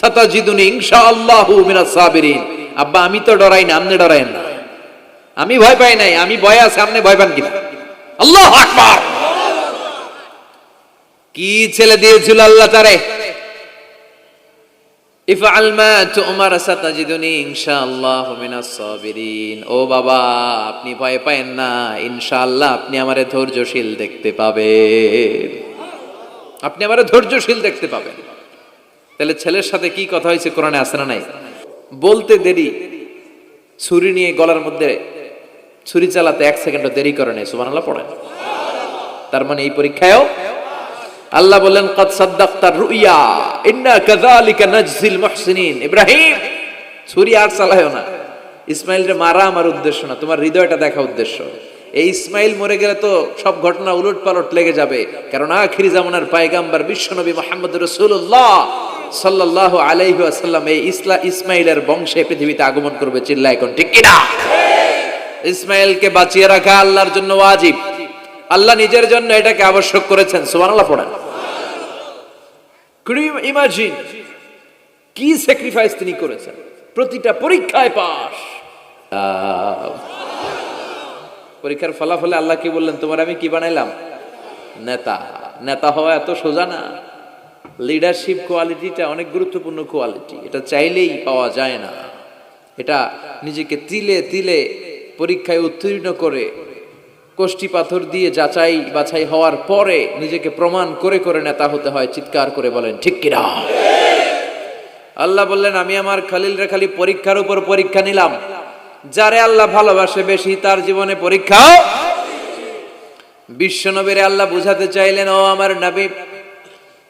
সাতাজিদুনি ইনশাআল্লাহু মিনাস আব্বা, আমি তো ডরাই না, আপনি না। আমি ভয় পাই নাই, আমি ভয় আছে, আপনি ভয় পান কিনা? আল্লাহ কি ছেলে দিয়েছিল আল্লাহ তারে? ও বাবা, আপনি ভয় না, ইনশাআল্লাহ আপনি আমারে ধৈর্যশীল দেখতে পাবেন। আপনি আমারে ধৈর্যশীল দেখতে পাবেন। তাহলে ছেলের সাথে কি কথা হয়েছে কোরআনে আসে না নাই? বলতে দেরি। ছুরি নিয়ে গলার মধ্যে ছুরি চালাতে এক সেকেন্ড দেরি করে নেই, সুবহানাল্লাহ, পড়েন। তার মানে এই পরীক্ষায়ও আল্লাহ বললেন, কদ সাদ্দাক্তার রুইয়া, ইন্না কাযালিকা নাজজিল মুহসিনিন। ইব্রাহিম, ছুরি আর চালায়ও না। ইসমাইলরে মারা আমার উদ্দেশ্য না, তোমার হৃদয়টা দেখা উদ্দেশ্য। এই ইসমাইল মরে গেলে তো সব ঘটনা উলট পালট লেগে যাবে। কারণ আখিরি জামানার পায়গাম্বার বিশ্বনবী মোহাম্মদ রসুল্লাহ সাল্লাহ আলাইহি আসাল্লাম এই ইসলা ইসমাইলের বংশে পৃথিবীতে আগমন করবে চিল্লা এখন ঠিক কিনা? ইসমাইলকে বাঁচিয়ে রাখা আল্লাহর জন্য ওয়াজিব। আল্লাহ নিজের জন্য এটাকে আবশ্যক করেছেন পড়েন। Imagine কি স্যাক্রিফাইস তিনি করেছেন? প্রতিটা পরীক্ষায় পাস পরীক্ষার ফলাফলে আল্লাহ কি বললেন, তোমার আমি কি বানাইলাম? নেতা। নেতা হওয়া এত সোজা না। লিডারশিপ কোয়ালিটিটা অনেক গুরুত্বপূর্ণ কোয়ালিটি এটা চাইলেই পাওয়া যায় না। এটা নিজেকে তিলে তিলে পরীক্ষায় উত্তীর্ণ করে কষ্টি পাথর দিয়ে যাচাই বাছাই হওয়ার পরে নিজেকে প্রমাণ করে করে নেতা হতে হয়, চিৎকার করে বলেন, ঠিক কিনা? আল্লাহ বললেন, আমি আমার খালিল রে খালি পরীক্ষার উপর পরীক্ষা নিলাম। যারে আল্লাহ ভালোবাসে বেশি, তার জীবনে পরীক্ষাও বিশ্বনবীরে আল্লাহ বুঝাতে চাইলেন, ও আমার নবী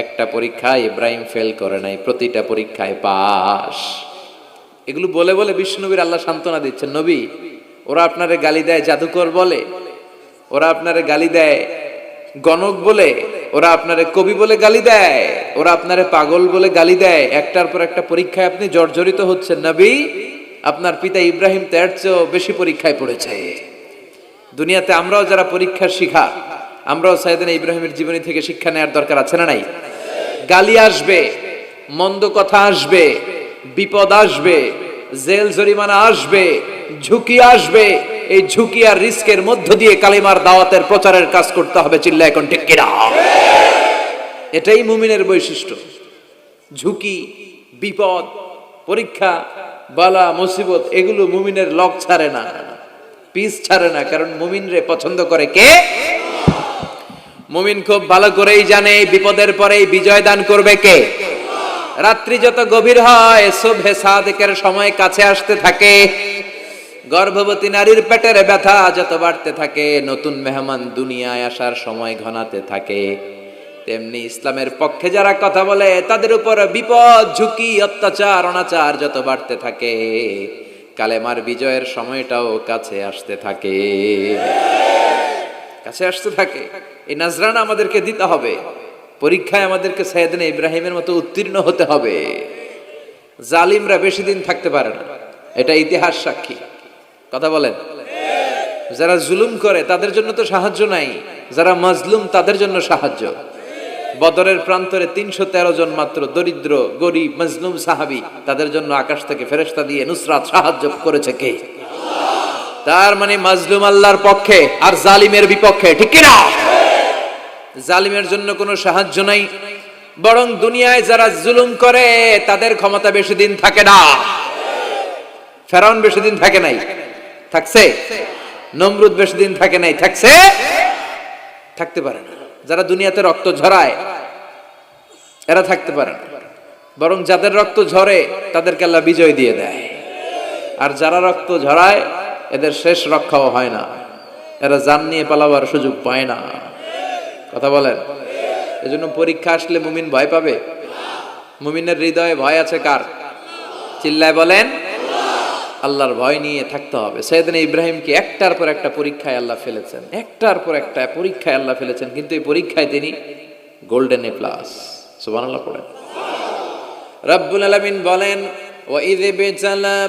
একটা পরীক্ষায় ইব্রাহিম ফেল করে নাই, প্রতিটা পরীক্ষায় পাস এগুলো বলে বলে বিষ্ণুবীর আল্লাহ সান্ত্বনা দিচ্ছেন, নবী, ওরা আপনারে গালি দেয় জাদুকর বলে, ওরা আপনারে গালি দেয় গণক বলে, ওরা আপনারে কবি বলে গালি দেয়, ওরা আপনারে পাগল বলে গালি দেয়। একটার পর একটা পরীক্ষায় আপনি জর্জরিত হচ্ছেন, নবী, আপনার পিতা ইব্রাহিম তার চেয়েও বেশি পরীক্ষায় পড়েছে। দুনিয়াতে আমরাও যারা পরীক্ষার শিখা আমরাও সাইদিন ইব্রাহিমের জীবনী থেকে শিক্ষা নেওয়ার দরকার আছে না নাই? গালি আসবে, মন্দ কথা আসবে, বিপদ আসবে, জেল জরিমানা আসবে, ঝুঁকি আসবে, এই ঝুঁকি আর রিস্কের মধ্য দিয়ে কালিমার দাওয়াতের প্রচারের কাজ করতে হবে চিল্লা এখন কিনা? এটাই মুমিনের বৈশিষ্ট্য। ঝুঁকি, বিপদ, পরীক্ষা, বালা, মুসিবত, এগুলো মুমিনের লক ছাড়ে না। পিস ছাড়ে না, কারণ মুমিনরে পছন্দ করে কে? মুমিন খুব ভালো করেই জানে, বিপদের পরেই বিজয় দান করবে কে? রাত্রি যত গভীর হয়, শুভে সাদেকের সময় কাছে আসতে থাকে। গর্ভবতী নারীর পেটের ব্যথা যত বাড়তে থাকে, নতুন মেহমান দুনিয়ায় আসার সময় ঘনাতে থাকে। তেমনি ইসলামের পক্ষে যারা কথা বলে, তাদের উপর বিপদ, ঝুঁকি, অত্যাচার, অনাচার যত বাড়তে থাকে। কালেমার বিজয়ের সময়টাও কাছে আসতে থাকে। কাছে আসতে থাকে। এই নাজরানা আমাদেরকে দিতে হবে। পরীক্ষায় আমাদেরকে সাইদিন ইব্রাহিমের মতো উত্তীর্ণ হতে হবে। জালিমরা বেশি দিন থাকতে পারে না। এটা ইতিহাস সাক্ষী। কথা বলেন। যারা জুলুম করে, তাদের জন্য তো সাহায্য নাই। যারা মাজলুম, তাদের জন্য সাহায্য। বদরের প্রান্তরে তিনশো তেরো জন মাত্র দরিদ্র, গরিব, মজলুম সাহাবি, তাদের জন্য আকাশ থেকে ফেরেস্তা দিয়ে নুসরাত সাহায্য করেছে কে? তার মানে মাজলুম আল্লাহর পক্ষে আর জালিমের বিপক্ষে, ঠিক কিনা? জালিমের জন্য কোনো সাহায্য নাই। বরং দুনিয়ায় যারা জুলুম করে, তাদের ক্ষমতা বেশি দিন থাকে না। ফেরাউন বেশি দিন থাকে নাই। থাকছে? নমরুদ বেশি দিন থাকে নাই। থাকছে? থাকতে পারে না। যারা দুনিয়াতে রক্ত ঝরায়, এরা থাকতে পারে না। বরং যাদের রক্ত ঝরে, তাদেরকে আল্লাহ বিজয় দিয়ে দেয়। আর যারা রক্ত ঝরায় এদের শেষ রক্ষাও হয় না। এরা জান নিয়ে পালাবার সুযোগ পায় না। কথা বলেন? এজন্য পরীক্ষা আসলে মুমিন ভয় পাবে? মুমিনের হৃদয়ে ভয় আছে কার? চিল্লায় বলেন, আল্লাহর ভয় নিয়ে থাকতে হবে। সৈয়দিন ইব্রাহিমকে একটার পর একটা পরীক্ষায় আল্লাহ ফেলেছেন। একটার পর একটা পরীক্ষায় আল্লাহ ফেলেছেন, কিন্তু এই পরীক্ষায় তিনি গোল্ডেন এ প্লাস। সুবহানাল্লাহ পড়েন। রব্বুল আলামিন বলেন ওয়াইদ বিতালা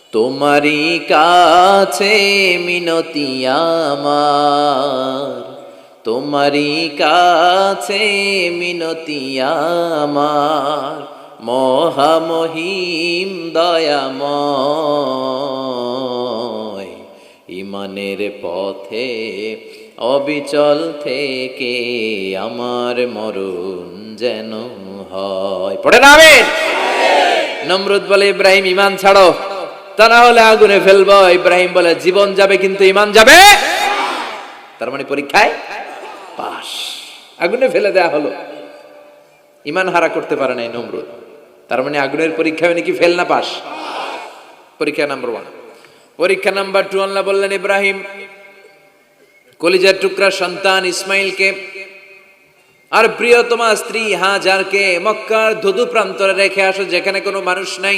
তোমারই কাছে মিনতি আমার। তোমারই কাছে মিনতি আমার। মহামহিম দয়াময়, ইমানের পথে অবিচল থেকে আমার মরণ যেন হয়। পড়ে না আমিন? নমরুদ বলে, ইব্রাহিম ইমান ছাড়ো। তা না হলে আগুনে ফেলব। ইব্রাহিম বলে, জীবন যাবে কিন্তু ইমান যাবে? তার মানে পরীক্ষায় পাস আগুনে ফেলে দেয়া হলো। ইমান হারা করতে পারে নাই নমরুদ। তার মানে আগুনের পরীক্ষায় নাকি ফেল না পাস পরীক্ষা নাম্বার ওয়ান। পরীক্ষা নাম্বার টু, আল্লাহ বললেন, ইব্রাহিম, কলিজার টুকরা সন্তান ইসমাইলকে আর প্রিয়তমা স্ত্রী হাজারকে মক্কার ধুধু প্রান্তরে রেখে আসো, যেখানে কোনো মানুষ নাই।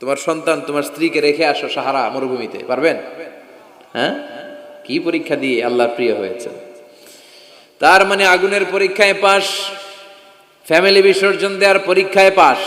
তোমার সন্তান তোমার স্ত্রীকে রেখে আসো সাহারা মরুভূমিতে, পারবেন? হ্যাঁ? কি পরীক্ষা দিয়ে আল্লাহ প্রিয় হয়েছে তার মানে আগুনের পরীক্ষায় পাশ, ফ্যামিলি বিসর্জন দেওয়ার পরীক্ষায় পাস